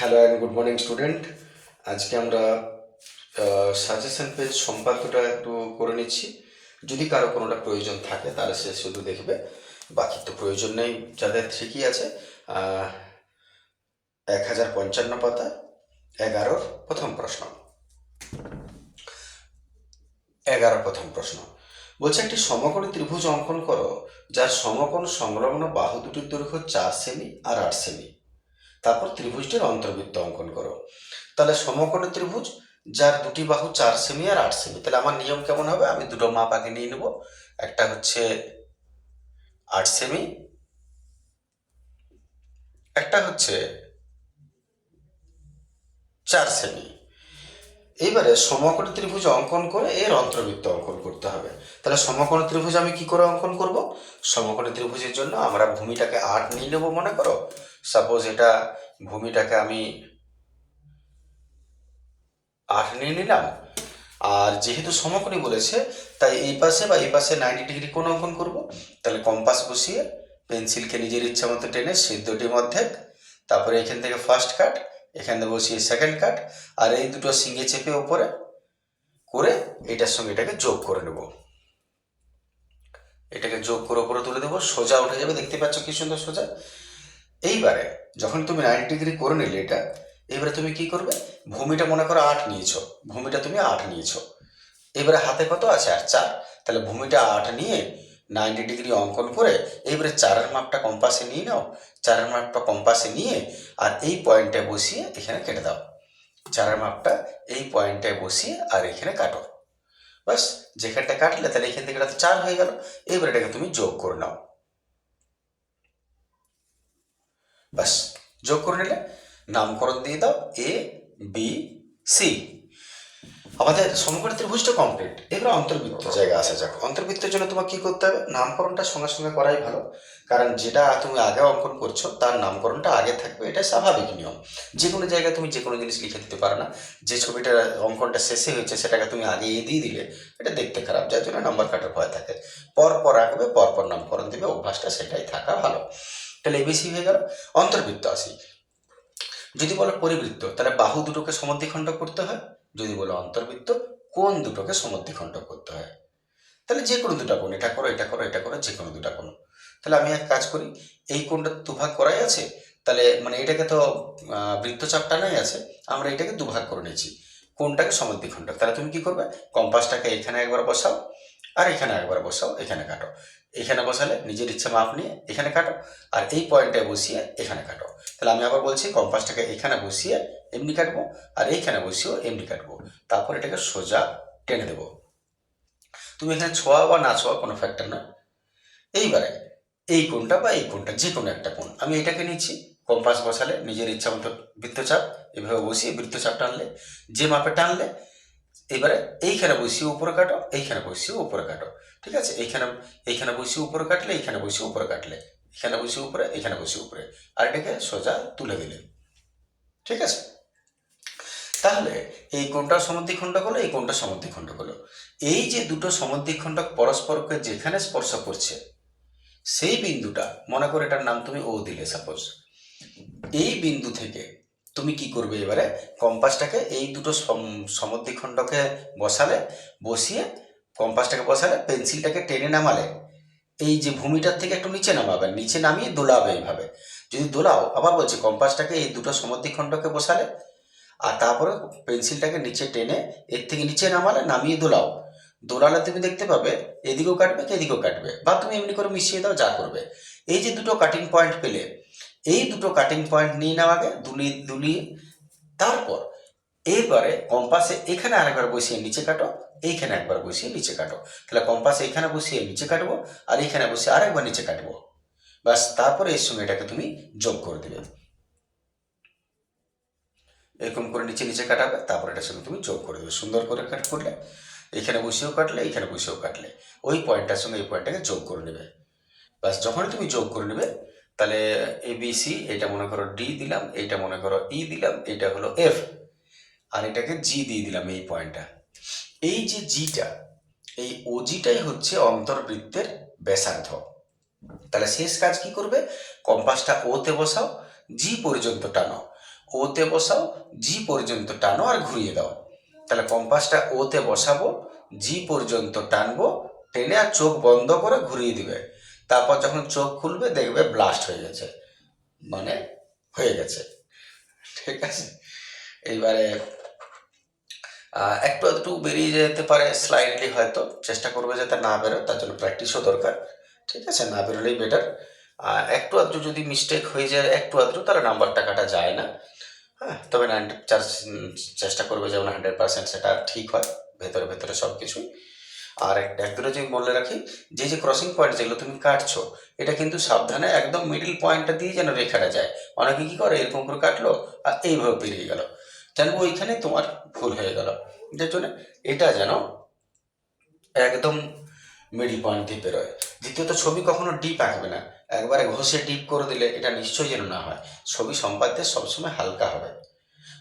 Hello and good morning student আজকে আমরা suggestion page সম্পাদ্যটা একটু করে নিচ্ছি। যদি কারও কোনোটা প্রয়োজন থাকে, তাহলে সে শুধু দেখবে। বাকি তো প্রয়োজন নেই, যাদের ঠিকই আছে। এক হাজার পঞ্চান্ন পাতা, এগারোর প্রথম প্রশ্ন। এগারো প্রথম প্রশ্ন। বলছে, একটি সমকোণী ত্রিভুজ অঙ্কন করো, যার সমকোণ সংলগ্ন বাহু দুটির দৈর্ঘ্য চার সেমি আর আট সেমি। তারপর ত্রিভুজটির অন্তর্বৃত্ত অঙ্কন করো। তাহলে সমকোণী ত্রিভুজ, যার দুটি বাহু চার সেমি আর আট সেমি। তাহলে আমার নিয়ম কেমন হবে? আমি দুটো মাপ আগে নিয়ে নেব। একটা হচ্ছে আট সেমি, একটা হচ্ছে চার সেমি। এইবারে সমকোণী ত্রিভুজ অঙ্কন করে এর অন্তর্বৃত্ত অঙ্কন করতে হবে। তাহলে সমকোণী ত্রিভুজ আমি কি করে অঙ্কন করব? সমকোণী ত্রিভুজের জন্য আমরা ভূমিটাকে আট নিয়ে নেব, মনে করো। সাপোজ এটা ভূমিটাকে আমি আট নিয়ে নিলাম। আর যেহেতু সমকোণী বলেছে, তাই এই পাশে বা এই পাশে নাইনটি ডিগ্রি কোণ অঙ্কন করব। তাহলে কম্পাস বসিয়ে পেন্সিলকে নিজের ইচ্ছা মতো টেনে সিদ্ধটির মধ্যে তারপরে এখান থেকে ফার্স্ট কাট এখানে বসিয়ে সেকেন্ড কাট আর এই দুটো সিঙ্গে চেপে ওপরে করে এটার সঙ্গে এটাকে যোগ করে নেব। এটাকে যোগ করে ওপরে তুলে দেবো। সোজা উঠে যাবে। দেখতে পাচ্ছ কি সুন্দর সোজা? এইবারে যখন তুমি নাইনটি ডিগ্রি করে নিলে এটা এবারে তুমি কি করবে? ভূমিটা মনে করো আট নিয়েছো। ভূমিটা তুমি আট নিয়েছো। এবারে হাতে কত আছে? আর চার। তাহলে ভূমিটা আট নিয়ে নাইনটি ডিগ্রি অঙ্কন করে এইবারে চারের মাপটা কম্পাসে নিয়ে নাও। চারের মাপটা কম্পাসে নিয়ে আর এই পয়েন্টে বসিয়ে এখানে কেটে দাও। চারের মাপটা এই পয়েন্টে বসিয়ে আর এখানে কাটো। বাস যেখানটা কাটলে তাহলে এখান থেকে তো চার হয়ে গেল। এবার এটাকে তুমি যোগ করে নাও। বাস যোগ করে নিলে নামকরণ দিয়ে দাও এ বি সি আমাদের সমকোণী ত্রিভুজটা কমপ্লিট এবার অন্তর্বৃত্ত জায়গা আসা যাক। অন্তর্বৃত্তের জন্য তোমাকে কি করতে হবে? নামকরণটা সঙ্গে সঙ্গে করাই ভালো। কারণ যেটা তুমি আগে অঙ্কন করছ, তার নামকরণটা আগে থাকবে। এটা স্বাভাবিক নিয়ম। যে কোনো জায়গায় তুমি যে কোনো জিনিস লিখে দিতে পারো না। যে ছবিটার অঙ্কনটা শেষে হয়েছে, সেটাকে তুমি আগে দিয়ে দিলে এটা দেখতে খারাপ। যার জন্য নাম্বার কাটার ভয় থাকে। পর পর আঁকবে পর পর নামকরণ দিবে। অভ্যাসটা সেটাই থাকা ভালো। তাহলে এবিসি হয়ে গেল। অন্তর্বৃত্ত আসি যদি বলো পরিবৃত্ত, তাহলে বাহু দুটোকে সমদ্বিখণ্ড করতে হয়। যদি বলো অন্তর্বৃত্ত কোন দুটোকে সমদ্বিখণ্ড করতে হয়। তাহলে যে কোনো দুটা কোণ, এটা করো এটা করো এটা করো, যে কোনো দুটা কোণ। তাহলে আমি এক কাজ করি, এই কোণটা দুভাগ করাই আছে, তাহলে মানে এটাকে তো বৃত্তচাপ টানাই আছে, আমরা এটাকে দুভাগ করে নিয়েছি। কোনটাকে সমদ্বিখণ্ড। তাহলে তুমি কি করবে? কম্পাসটাকে এখানে একবার বসাও আর এখানে একবার বসাও, এখানে কাটো। এখানে বসালে নিজের ইচ্ছা মাপ নিয়ে এখানে কাটো, আর এই পয়েন্টে বসিয়ে এখানে কাটো। তাহলে আমি আবার বলছি কম্পাসটাকে এখানে বসিয়ে এমনি কাটবো, আর এইখানে বসিয়েও এমনি কাটবো। তারপর এটাকে সোজা টেনে দেবো। তুমি এখানে ছোঁয়া বা না ছোঁয়া কোনো ফ্যাক্টর নয়। এইবারে এই কোনটা বা এই কোণটা, যে কোনো একটা কোন আমি এটাকে নিচ্ছি কম্পাস বসালে নিজের ইচ্ছা মতো বৃত্তচাপ, এভাবে বসিয়ে বৃত্তচাপ টানলে যে মাপে টানলে এবারে এইখানে বসিয়ে উপরে কাটো, এইখানে বসিয়ে উপরে কাটো। ঠিক আছে? এইখানে এইখানে বসিয়ে উপরে কাটলে, এইখানে বসিয়ে উপরে কাটলে। এখানে বসিয়ে উপরে, এখানে বসিয়ে উপরে। আর এটাকে সোজা তুলে দিলে। ঠিক আছে? তাহলে এই কোনটা সমদ্বিখণ্ড হলো, এই কোনটা সমদ্বিখণ্ড হলো। এই যে দুটো সমদ্বিখণ্ড পরস্পরকে যেখানে স্পর্শ করছে, সেই বিন্দুটা, মনে করে এটার নাম তুমি ও দিলে সাপোজ এই বিন্দু থেকে তুমি কি করবে এবারে? কম্পাসটাকে এই দুটো সম- সমদ্বিখণ্ডকে বসালে, বসিয়ে কম্পাসটাকে বসালে, পেন্সিলটাকে টেনে নামালে, এই যে ভূমিটার থেকে একটু নিচে নামাবে, নিচে নামিয়ে দোলাবে এইভাবে। যদি দোলাও, আবার বলছি কম্পাসটাকে এই দুটো সমদ্বিখণ্ডকে বসালে, আর তারপরে পেন্সিলটাকে নিচে টেনে, এর থেকে নিচে নামালে, নামিয়ে দোলাও। দোলালে তুমি দেখতে পাবে, এদিকেও কাটবে এদিকেও কাটবে, বা তুমি এমনি করে মিশিয়ে দাও, যা করবে। এই যে দুটো কাটিং পয়েন্ট পেলে এই দুটো কাটিং পয়েন্ট নিয়ে নেওয়া আগে দুলিয়ে দুলিয়ে তারপর এরপরে কম্পাসে এখানে আরেকবার বসিয়ে নিচে কাটো, এইখানে একবার বসিয়ে নিচে কাটো। তাহলে কম্পাস এইখানে বসিয়ে নিচে কাটবো আর এইখানে বসিয়ে আরেকবার নিচে কাটবো। বাস তারপরে এর সঙ্গে এটাকে তুমি যোগ করে দেবে। এরকম করে নিচে নিচে কাটাবে, তারপর এটার সঙ্গে তুমি যোগ করে দেবে। সুন্দর করে কাট করলে, এখানে বসেও কাটলে, এখানে বসেও কাটলে। ওই পয়েন্টটার সঙ্গে এই পয়েন্টটাকে যোগ করে নেবে। বাস যখনই তুমি যোগ করে নেবে তাহলে এ বি সি এটা মনে করো ডি দিলাম, এইটা মনে করো ই দিলাম এটা হলো এফ আর এটাকে জি দিয়ে দিলাম এই পয়েন্টটা এই যে জিটা এই ওজিটাই হচ্ছে অন্তর্বৃত্তের ব্যাসার্ধ। তাহলে শেষ কাজ কি করবে? কম্পাসটা ওতে বসাও জি পর্যন্ত টানো। ওতে বসাও জি পর্যন্ত টানো আর ঘুরিয়ে দাও। তাহলে কম্পাসটা ওতে বসাবো জি পর্যন্ত টানবো, টেনে আর চোখ বন্ধ করে ঘুরিয়ে দিবে। তারপর যখন চোখ খুলবে, দেখবে ব্লাস্ট হয়ে গেছে। মানে হয়ে গেছে। ঠিক আছে? এইবারে একটু একটু বেরিয়ে যেতে পারে স্লাইডলি হয়তো। চেষ্টা করবে যাতে না বেরো তার জন্য প্র্যাকটিসও দরকার। ঠিক আছে? না বেরোলেই বেটার একটু আধটু যদি মিস্টেক হয়ে যায় একটু আধটু, তাহলে নাম্বার টাকাটা যায় না। হ্যাঁ তবে নাইনটি চার চেষ্টা করবে যেমন হান্ড্রেড পার্সেন্ট সেটা ঠিক হয়, ভেতরে ভেতরে সব কিছুই আর একটা একদম যদি মনে রাখি, যে যে ক্রসিং পয়েন্ট যেগুলো তুমি কাটছো, এটা কিন্তু সাবধানে একদম মিডিল পয়েন্টটা দিয়ে যেন রেখাটা যায়। অনেকে কি করে, এরকম করে কাটলো আর এইভাবে বেরিয়ে গেল। জানব ওইখানে তোমার ভুল হয়ে গেল। যার জন্য এটা যেন একদম মিডিল পয়েন্ট দিয়ে বেরোয়। দ্বিতীয়ত, ছবি কখনো ডিপ আঁকবে না। একবারে ঘষে ডিপ করে দিলে এটা নিশ্চয়ই যেন না হয়। ছবি সম্পাদ্যে সবসময় হালকা হবে।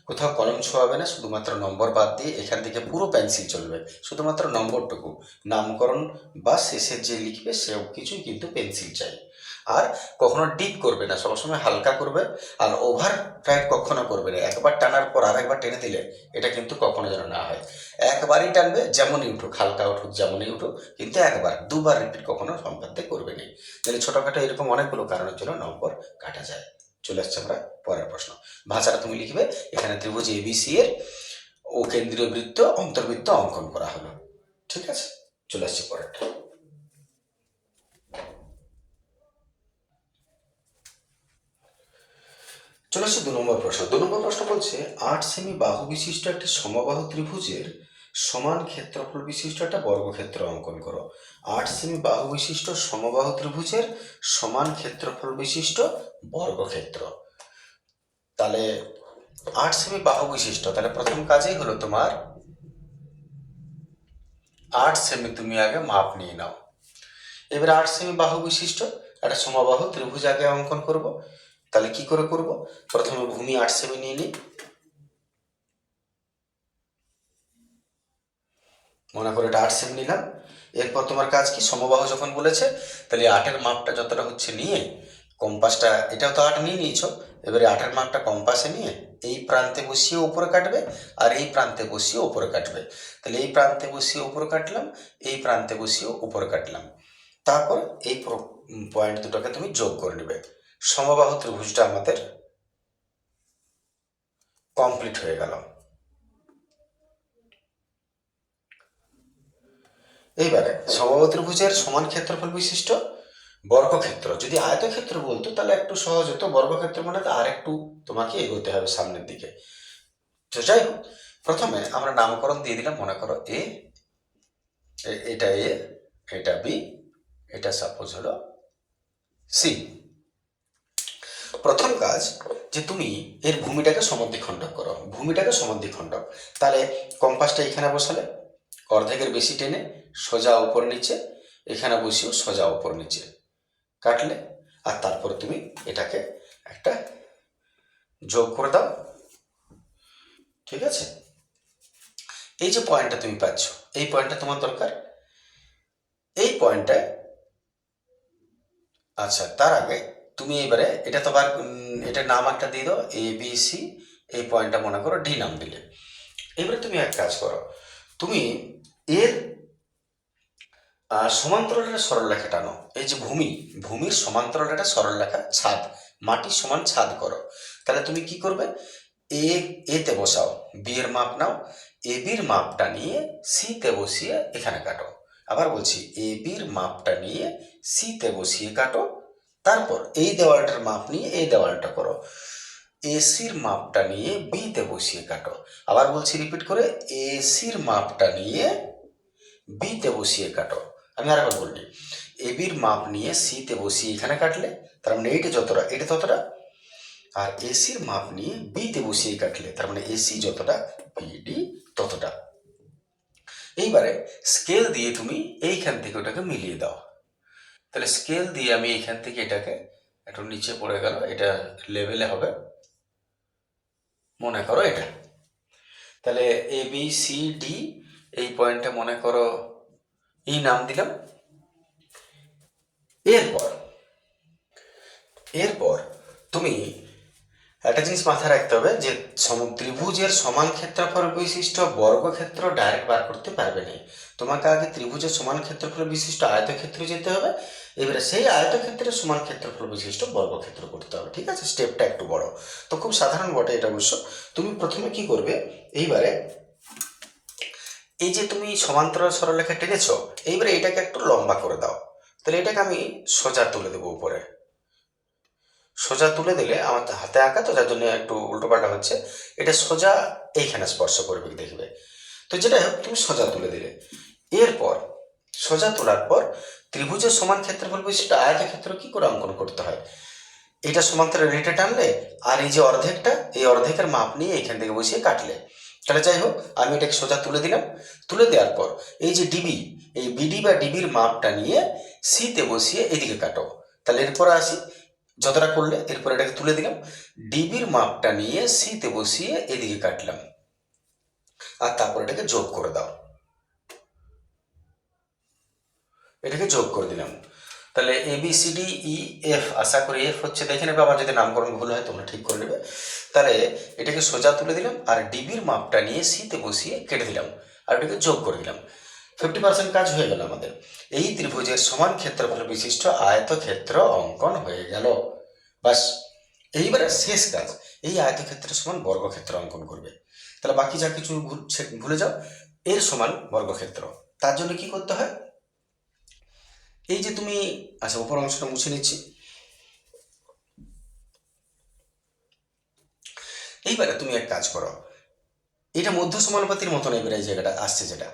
কোথাও কলম ছোঁয়াবে না, শুধুমাত্র নম্বর বাদ দিয়ে এখান থেকে পুরো পেন্সিল চলবে। শুধুমাত্র নম্বরটুকু। নামকরণ বা শেষে যে লিখবে সব কিছুই কিন্তু পেন্সিল চাই। আর কখনো ডিপ করবে না, সবসময় হালকা করবে। আর ওভার টাইট কখনো করবে না। একবার টানার পর আর একবার টেনে দিলে, এটা কিন্তু কখনো যেন না হয়। একবারই টানবে, যেমনই উঠুক, হালকা উঠুক, যেমনই উঠুক, কিন্তু একবার, দুবার রিপিট কখনো সম্পাদ্যে করবে না। তাহলে ছোটোখাটো এরকম অনেকগুলো কারণের জন্য নম্বর কাটা যায়। চলে আসছে আমরা পরের প্রশ্ন। ভাষাটা তুমি লিখবে, এখানে ত্রিভুজ এবিসি এর ও কেন্দ্রীয় বৃত্ত অন্তর্বৃত্ত অঙ্কন করা হলো। ঠিক আছে? চলে আসছে পরেরটা। চলে আসছে দু নম্বর প্রশ্ন। দু নম্বর প্রশ্ন বলছে, আট সেমি বাহু বিশিষ্ট একটি সমবাহু ত্রিভুজের সমান ক্ষেত্রফল বিশিষ্ট একটা বর্গক্ষেত্র অঙ্কন করো। আট সেমি বাহু বিশিষ্ট সমবাহু ত্রিভুজের সমান ক্ষেত্রফল বিশিষ্ট বর্গক্ষেত্র। তাহলে আট সেমি বাহু বিশিষ্ট, তাহলে প্রথম কাজেই হলো তোমার আট সেমি তুমি আগে মাপ নিয়ে নাও। এবার আট সেমি বাহু বিশিষ্ট, একটা সমবাহু ত্রিভুজ আগে অঙ্কন করব। তাহলে কি করে করব? প্রথমে ভূমি আট সেমি নিয়ে নিই। মনে করে এটা আট সেমি নিলাম। এরপর তোমার কাজ কি? সমবাহু যখন বলেছে, তাহলে আটের মাপটা যতটা হচ্ছে নিয়ে কম্পাসটা এটাও তো আট নিয়ে নিয়েছ। এবারে আটের মাপটা কম্পাসে নিয়ে এই প্রান্তে বসিয়ে উপরে কাটবে আর এই প্রান্তে বসিয়ে উপরে কাটবে। তাহলে এই প্রান্তে বসিয়ে উপরে কাটলাম, এই প্রান্তে বসিয়ে উপরে কাটলাম। তারপর এই পয়েন্ট দুটোকে তুমি যোগ করে নেবে। সমবাহু ত্রিভুজটা আমাদের কমপ্লিট হয়ে গেল। এইবারে সমবাহু ত্রিভুজের সমান ক্ষেত্রফল বিশিষ্ট বর্গক্ষেত্র। যদি আয়তক্ষেত্র বলতো, তাহলে একটু সহজ হতো। বর্গক্ষেত্র মানে তো আর একটু তোমাকে এগোতে হবে সামনের দিকে। তো যাই হোক, প্রথমে আমরা নামকরণ দিয়ে দিলাম, মনে করো এ, এটা এ এটা বি এটা সাপোজ হলো সি প্রথম কাজ যে তুমি এর ভূমিটাকে সমদ্বিখণ্ডক করো। ভূমিটাকে সমদ্বিখণ্ডক তাহলে কম্পাসটা এখানে বসালে, অর্ধেকের বেশি টেনে সোজা উপর নিচে, এখানে বসিও সোজা উপর নিচে। কাটলে আর তারপর তুমি এটাকে একটা যোগ করে দাও। ঠিক আছে? এই যে পয়েন্টটা তুমি পাচ্ছ এই পয়েন্টটা তোমার দরকার। এই পয়েন্টটায় আচ্ছা তার আগে তুমি এবারে এটা তো আবার উম, এটার নাম একটা দিয়ে দাও এ বি সি এই পয়েন্টটা মনে করো ডি নাম দিলে। এবারে তুমি এক কাজ করো তুমি এর সমান্তরাল একটা সরলরেখা টানো। এই যে ভূমি, ভূমির সমান্তরাল একটা সরলরেখা ছাদ মাটির সমান ছাদ করো। তাহলে তুমি কি করবে? এ এতে বসাও, বি এর মাপ নাও, এ বির মাপটা নিয়ে সিতে বসিয়ে এখানে কাটো। আবার বলছি, এ বির মাপটা নিয়ে সিতে বসিয়ে কাটো, তারপর এই দেওয়ালটার মাপ নিয়ে এই দেওয়ালটা করো। এসির মাপটা নিয়ে বিতে বসিয়ে কাটো। আবার বলছি রিপিট করে এসির মাপটা নিয়ে বিতে বসিয়ে কাটো। আমি আরেকবার বললি এবির মাপ নিয়ে সিতে বসিয়ে এখানে কাটলে, তার মানে এইটা যতটা এটা ততটা, আর এসির মাপ নিয়ে বিতে বসিয়ে কাটলে, তার মানে এসি যতটা বিডি ততটা। এইবারে স্কেল দিয়ে তুমি এইখান থেকে ওটাকে মিলিয়ে দাও। তাহলে স্কেল দিয়ে আমি এইখান থেকে এটাকে একটু নিচে পড়ে গেল, এটা লেভেলে হবে। মনে করো এটা। তাহলে এ বি সি ডি এই পয়েন্টটা মনে করো ই নাম দিলাম। এরপর এরপর তুমি একটা জিনিস মাথায় রাখতে হবে যে ত্রিভুজের সমান ক্ষেত্রফল বিশিষ্ট বর্গক্ষেত্র ডাইরেক্ট বার করতে পারবে না। তোমাকে আগে ত্রিভুজের সমান ক্ষেত্রফল বিশিষ্ট আয়তক্ষেত্রে যেতে হবে। এবারে সেই আয়তক্ষেত্রের সমান ক্ষেত্রফল বিশিষ্ট বর্গক্ষেত্র করতে হবে, ঠিক আছে? স্টেপটা একটু বড়। তো খুব সাধারণ বটে এটা অবশ্য। তুমি প্রথমে কি করবে? এইবারে এই যে তুমি সমান্তরাল সরলরেখা টেনেছো, এইবারে এটাকে একটু লম্বা করে দাও। তাহলে এটাকে আমি সোজা তুলে দেবো উপরে। সোজা তুলে দিলে আমার হাতে আঁকা তো, যার জন্য একটু উল্টোপাল্টা হচ্ছে। এটা সোজা এইখানে স্পর্শ করবে, দেখবে। তো যেটা হোক, তুমি সোজা তুলে দিলে। এরপর, সোজা তোলার পর ত্রিভুজের সমান ক্ষেত্রফল বিশিষ্ট আয়তক্ষেত্র কি করে অঙ্কন করতে হয়? এটা সমান্তরাল রেটে টানলে, আর এই যে অর্ধেকটা, এই অর্ধেকের মাপ নিয়ে এখান থেকে বসিয়ে কাটলে। তাহলে যাই হোক, আমি এটাকে সোজা তুলে দিলাম। তুলে দেওয়ার পর এই যে ডিবি, এই বিডি বা ডিবির মাপটা নিয়ে সিতে বসিয়ে এদিকে কাটো। তাহলে এরপর আসি, যতটা করলে এরপর এটাকে তুলে দিলাম। ডিবির মাপটা নিয়ে সিতে বসিয়ে এদিকে কাটলাম। আর তারপর এটাকে যোগ করে দাও। এটাকে যোগ করে দিলাম। তাহলে A B C D E F আশা করি এফ হচ্ছে, দেখে নেবে, আমার যদি নামকরণ ভুল হয়, তোমরা ঠিক করে নেবে। তাহলে এটাকে সোজা তুলে দিলাম, আর ডিবির মাপটা নিয়ে সিতে বসিয়ে কেটে দিলাম, আর এটাকে যোগ করে দিলাম। ফিফটি পার্সেন্ট কাজ হয়ে গেল আমাদের। এই ত্রিভুজের সমান ক্ষেত্রফল বিশিষ্ট আয়তক্ষেত্র অঙ্কন হয়ে গেল। বাস, এইবারে শেষ কাজ, এই আয়তক্ষেত্রের সমান বর্গক্ষেত্র অঙ্কন করবে। তাহলে বাকি যা কিছু ভুল ভুলে যাও, এর সমান বর্গক্ষেত্র। তার জন্য কি করতে হয়? এই যে তুমি আচ্ছা উপর অংশটা মুছে নিচ্ছি। এইবারে তুমি এক কাজ করো। এটা মধ্য সমানুপাতির মতন এবারে এই জায়গাটা আসছে যেটা।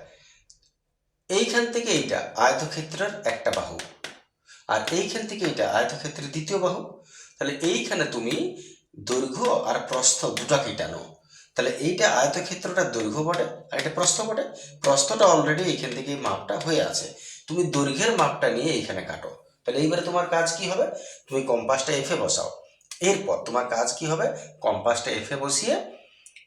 এইখান থেকে এইটা আয়তক্ষেত্রের একটা বাহু। আর এইখান থেকে এটা আয়তক্ষেত্রের দ্বিতীয় বাহু। তাহলে এইখানে তুমি দৈর্ঘ্য আর প্রস্থ দুটাকেই টানো। তাহলে এইটা আয়তক্ষেত্রটা দৈর্ঘ্য বটে আর এটা প্রস্থ বটে। প্রস্থটা অলরেডি এইখান থেকে মাপটা হয়ে আছে। তুমি দৈর্ঘ্যের মাপটা নিয়ে এইখানে কাটো। তাহলে এইবারে তোমার কাজ কি হবে? তুমি কম্পাসটা এফে বসাও। এরপর তোমার কাজ কি হবে? কম্পাসটা এফে বসিয়ে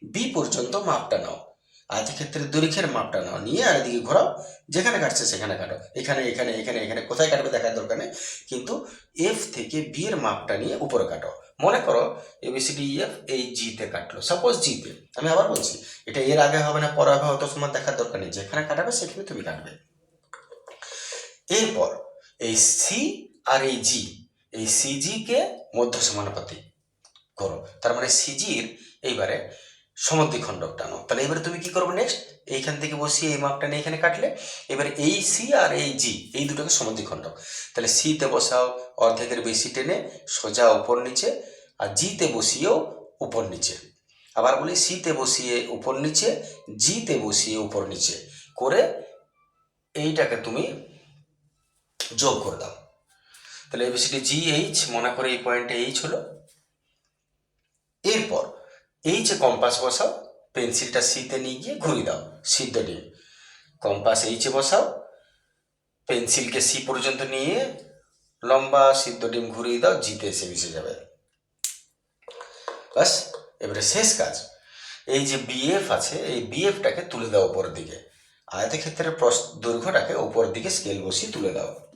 বি পর্যন্ত মাপটা নাও। আধি ক্ষেত্রে দৈর্ঘ্যের মাপটা নাও, নিয়ে আর এদিকে ঘোরাও। যেখানে কাটছে সেখানে কাটো। এখানে এখানে এখানে এখানে কোথায় কাটবে দেখার দরকার নেই। কিন্তু এফ থেকে বি এর মাপটা নিয়ে উপরে কাটো। মনে করো এবিসিডি এফ এই জিতে কাটলো। সাপোজ জিতে আমি আবার বলছি, এটা এর আগে হবে না, পরে হবে অত সময় দেখার দরকার নেই। যেখানে কাটাবে, সেখানে তুমি কাটবে। এরপর এই সি আর এই জি এই সিজি কে মধ্য সমানুপাতি করো। তার মানে সিজির এইবারে সমদ্বিখণ্ডক টানো। তাহলে এবারে তুমি কি করবে নেক্সট এইখান থেকে বসিয়ে এই মাপটা নিয়ে এখানে কাটলে, এবারে এই সি আর এই জি এই দুটোকে সমদ্বিখণ্ডক তাহলে সিতে বসাও, অর্ধেকের বেশি টেনে সোজা উপর নিচে, আর জিতে বসিয়েও উপর নিচে। আবার বলি সিতে বসিয়ে উপর নিচে জিতে বসিয়ে উপর নিচে করে এইটাকে তুমি যোগ করে দাও। তাহলে এবিসিডি জি এইচ মনে করে এই পয়েন্টে এইচ হলো। এরপর এই যে কম্পাস বসাও পেন্সিলটা সিতে নিয়ে গিয়ে ঘুরিয়ে দাও সিদ্ধ ডিম কম্পাস এইচে বসাও পেন্সিলকে সি পর্যন্ত নিয়ে লম্বা সিদ্ধ ডিম ঘুরিয়ে দাও জিতে এসে মিশে যাবে। বাস এবারে শেষ কাজ। এই যে বিএফ আছে, এই বিএফটাকে তুলে দাও উপরের দিকে। আয়তক্ষেত্রের প্রস- দৈর্ঘ্যটাকে উপরের দিকে স্কেল বসিয়ে তুলে দাও।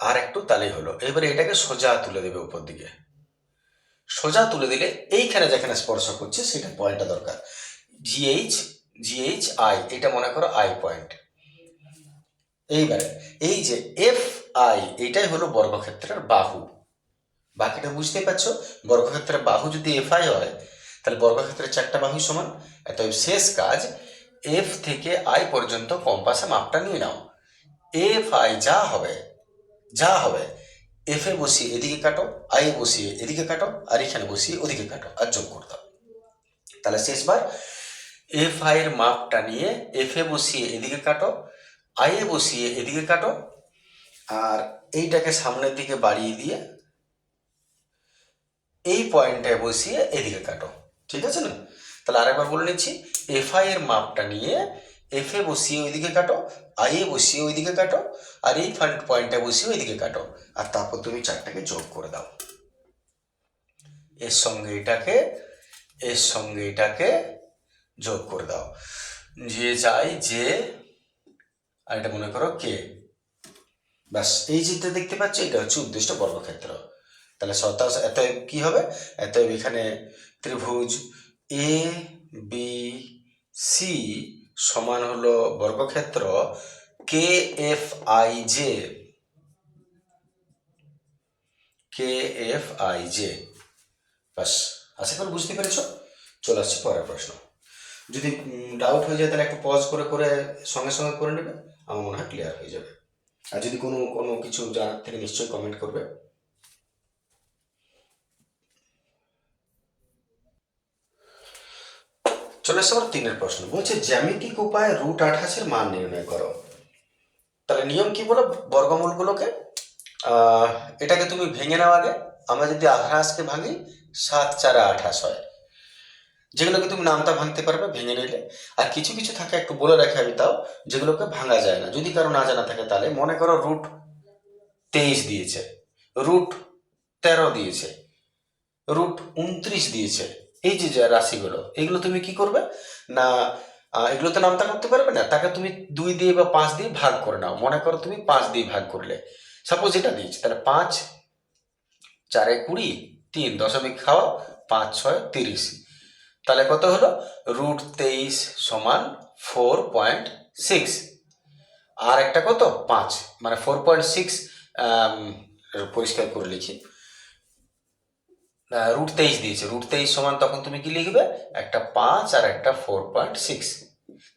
আর একটু তালি হলো। এবারে এটাকে সোজা তুলে দেবে উপর দিকে। সোজা তুলে দিলে এইখানে যেখানে স্পর্শ করছে, সেটা পয়েন্টটা দরকার। জিএইচ জিএইচ আই এটা মনে করো আই পয়েন্ট এইবারে, এই যে এফ আই এটাই হলো বর্গক্ষেত্রের বাহু। বাকিটা বুঝতেই পারছ? বর্গক্ষেত্রের বাহু যদি এফ আই হয়, তাহলে বর্গক্ষেত্রের চারটা বাহু সমান। অতএব শেষ কাজ এফ থেকে আই পর্যন্ত কম্পাসে মাপটা নিয়ে নাও। এফ আই যা হবে যা হবে এফ বসিয়ে এদিকে কাটো আই বসিয়ে এদিকে কাটো, আর এখানে বসিয়ে ওদিকে কাটো, আর যোগ করে দাও তাহলে শেষবার এফ আই এর মাপটা নিয়ে এফ এ বসিয়ে এদিকে কাটো আই এ বসিয়ে এদিকে কাটো, আর এইটাকে সামনের দিকে বাড়িয়ে দিয়ে এই পয়েন্টে বসিয়ে এদিকে কাটো। ঠিক আছে না? তাহলে আরেকবার বলে নিচ্ছি এফ এর মাপটা নিয়ে এফ এ বসিয়ে ওইদিকে কাটো আই এ বসিয়ে ওইদিকে কাটো। আর এই ফান্ড পয়েন্টটা বসিয়ে ওইদিকে কাটো। আর তারপর তুমি চারটাকে যোগ করে দাও। এর সঙ্গে এটাকে, এর সঙ্গে এটাকে যোগ করে দাও। যে যাই যে, আর এটা মনে করো কে? ব্যাস, এই চিত্রে দেখতে পাচ্ছ, এটা হচ্ছে উদ্দিষ্ট বর্গক্ষেত্র। তাহলে শতাংশ এত কি হবে? এত এখানে ত্রিভুজ এ বি সি সমান হলো বর্গক্ষেত্র K F I J K F I J বাস আশা করি বুঝতে পেরেছ? চলে আসছি পরের প্রশ্ন। যদি ডাউট হয়ে যায়, তাহলে একটু পজ করে করে সঙ্গে সঙ্গে করে নেবে, আমার মনে হয় ক্লিয়ার হয়ে যাবে। আর যদি কোনো কোনো কিছু জানার থেকে নিশ্চয়ই কমেন্ট করবে। চলে আসছে তিনের প্রশ্ন। বলছে, জ্যামিতিক উপায়ে রুট আঠাশের মান নির্ণয় করো। তাহলে নিয়ম কি বলো বর্গমূলগুলোকে? এটাকে তুমি ভেঙে নাও আগে। আমরা যদি আঠাশকে ভাঙি, সাত, চারে আঠাশ হয়। যেগুলোকে তুমি নামটা ভাঙতে পারবে, ভেঙে নিলে। আর কিছু কিছু থাকে, একটু বলে রাখি আমি তাও, যেগুলোকে ভাঙা যায় না। যদি কারও না জানা থাকে তাহলে, মনে করো রুট তেইশ দিয়েছে। রুট তেরো দিয়েছে। রুট উনত্রিশ দিয়েছে। এই যে রাশিগুলো, এগুলো তুমি কি করবে? না এগুলোতে নামতা করতে পারবে না, তাকে তুমি দুই দিয়ে বা পাঁচ দিয়ে ভাগ করে নাও। মনে করো তুমি পাঁচ দিয়ে ভাগ করলে। সাপোজ এটা দিয়েছে তাহলে পাঁচ, চারে কুড়ি, তিন, দশমিক খাওয়া পাঁচ, ছয়, তিরিশ। তাহলে কত হলো? রুট তেইশ সমান ফোর পয়েন্ট সিক্স। আর একটা কত? পাঁচ। মানে ফোর পয়েন্ট সিক্স পরিষ্কার করে লিখি। রুট তেইশ দিয়েছে। রুট তেইশ সমান তখন তুমি কি লিখবে? একটা পাঁচ আর একটা ফোর পয়েন্ট সিক্স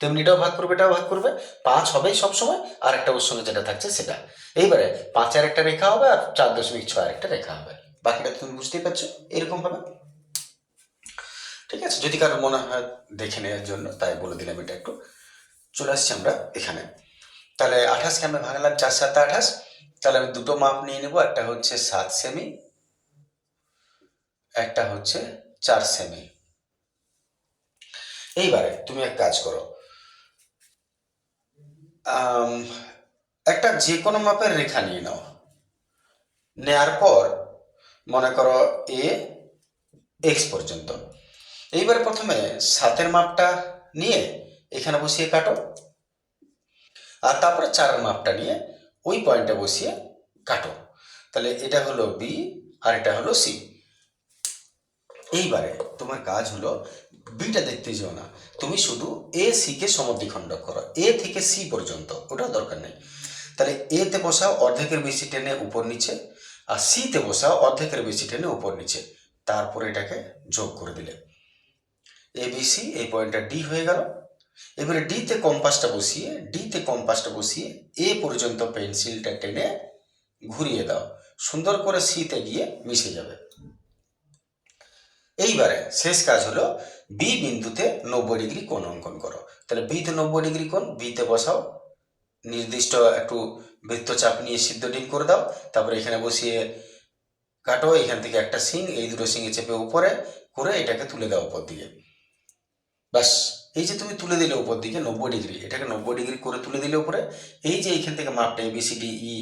তেমনি এটাও ভাগ করবে, এটাও ভাগ করবে। পাঁচ হবেই সবসময়, আর একটা ওর সঙ্গে যেটা থাকছে সেটা। এইবারে পাঁচের একটা রেখা হবে আর চার দশমিক ছয় একটা রেখা হবে। বাকিটা তুমি বুঝতেই পারছ? এরকম ভাবে ঠিক আছে, যদি কারও মনে হয় দেখে নেওয়ার জন্য, তাই বলে দিলাম এটা একটু। চলে আসছি আমরা এখানে। তাহলে আঠাশকে আমরা ভাঙলাম, চার সাত আঠাশ। তাহলে আমি দুটো মাপ নিয়ে নেব, একটা হচ্ছে সাত সেমি একটা হচ্ছে চার সেমি এইবারে তুমি এক কাজ করো। একটা যে কোনো মাপের রেখা নিয়ে নাও। নেয়ার পর মনে করো এ এক্স পর্যন্ত। এইবারে প্রথমে সাতের মাপটা নিয়ে এখানে বসিয়ে কাটো। আর তারপরে চারের মাপটা নিয়ে ওই পয়েন্টে বসিয়ে কাটো। তাহলে এটা হলো বি আর এটা হলো সি এইবারে তোমার কাজ হলো বিটা দেখতে যেও না। তুমি শুধু এ সি কে সমদ্বিখণ্ড করো। এ থেকে সি পর্যন্ত, ওটা দরকার নেই। তাহলে এ তে বসাও, অর্ধেকের বেশি টেনে উপর নিচে, আর সি তে বসাও, অর্ধেকের বেশি টেনে উপর নিচে। তারপরে এটাকে যোগ করে দিলে। এ বি সি এই পয়েন্টটা ডি হয়ে গেল। এবারে ডি তে কম্পাসটা বসিয়ে ডি তে কম্পাসটা বসিয়ে এ পর্যন্ত পেন্সিলটা টেনে ঘুরিয়ে দাও। সুন্দর করে সিতে গিয়ে মিশে যাবে। এইবারে শেষ কাজ হলো বি বিন্দুতে নব্বই ডিগ্রি কোণ অঙ্কন করো। তাহলে বিতে নব্বই ডিগ্রি কোণ বিতে বসাও। নির্দিষ্ট একটু বৃত্তচাপ নিয়ে সিদ্ধ ডিম করে দাও। তারপরে এখানে বসিয়ে কাটো, এখান থেকে একটা সিং, এই দুটো সিংয়ে চেপে উপরে করে এটাকে তুলে দাও উপর দিকে। ব্যাস, এই যে তুমি তুলে দিলে উপর দিকে নব্বই ডিগ্রি, এটাকে নব্বই ডিগ্রি করে তুলে দিলে উপরে, এই যে এইখান থেকে মাপটা A B C D E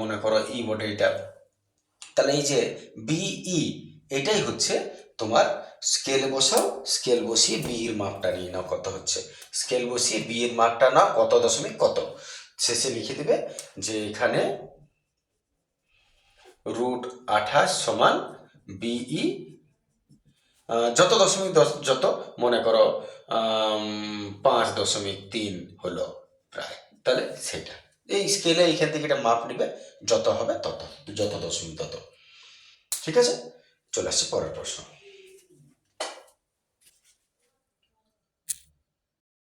মনে করো ই বটে এটা। তাহলে এই যে বিই এটাই হচ্ছে তোমার স্কেল বসাও স্কেল বসিয়ে বি এর মাপটা নিয়ে নাও কত হচ্ছে। স্কেল বসিয়ে বি এর মাপটা নাও কত দশমিক কত। শেষে লিখে দেবে যে এখানে রুট আঠাশ সমান বিই যত দশমিক দশ, যত মনে করো পাঁচ দশমিক তিন হলো প্রায়। তাহলে সেটা। এই স্কেলে এইখান থেকে এটা মাপ নেবে, যত হবে তত, যত দশমিক তত। ঠিক আছে? চলে আসছে পরের প্রশ্ন।